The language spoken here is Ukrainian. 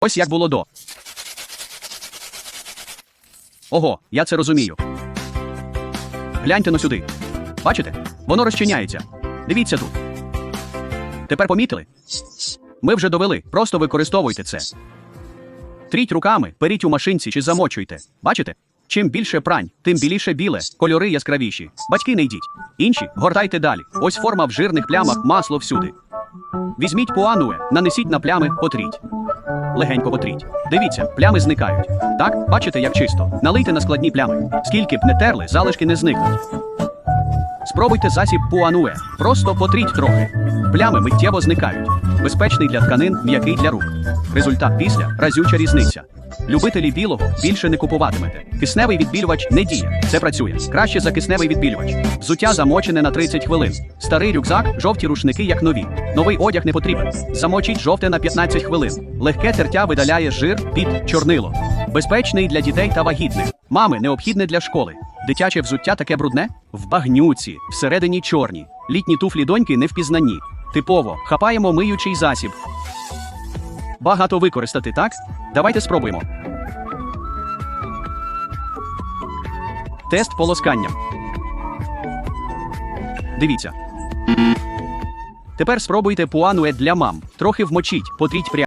Ось як було до. Ого, я це розумію. Гляньте но сюди. Бачите? Воно розчиняється. Дивіться тут. Тепер помітили? Ми вже довели, просто використовуйте це. Тріть руками, періть у машинці чи замочуйте. Бачите? Чим більше прань, тим біліше біле, кольори яскравіші. Батьки не йдіть. Інші гортайте далі. Ось форма в жирних плямах, масло всюди. Візьміть пуануе, нанесіть на плями, потріть. Легенько потріть. Дивіться, плями зникають. Так, бачите, як чисто. Налийте на складні плями. Скільки б не терли, залишки не зникнуть. Спробуйте засіб пуануе. Просто потріть трохи. Плями миттєво зникають. Безпечний для тканин, м'який для рук. Результат після разюча різниця. Любителі білого більше не купуватимете. Кисневий відбілювач не діє. Це працює. Краще за кисневий відбілювач. Взуття замочене на 30 хвилин. Старий рюкзак, жовті рушники, як нові. Новий одяг не потрібен. Замочіть жовте на 15 хвилин. Легке тертя видаляє жир під чорнило. Безпечний для дітей та вагітних. Мами необхідне для школи. Дитяче взуття таке брудне? В багнюці, всередині чорні. Літні туфлі доньки не впізнані. Типово, хапаємо миючий засіб. Багато використати, так? Давайте спробуємо. Тест полоскання. Дивіться. Тепер спробуйте пуануе для мам. Трохи вмочіть, потріть прямо.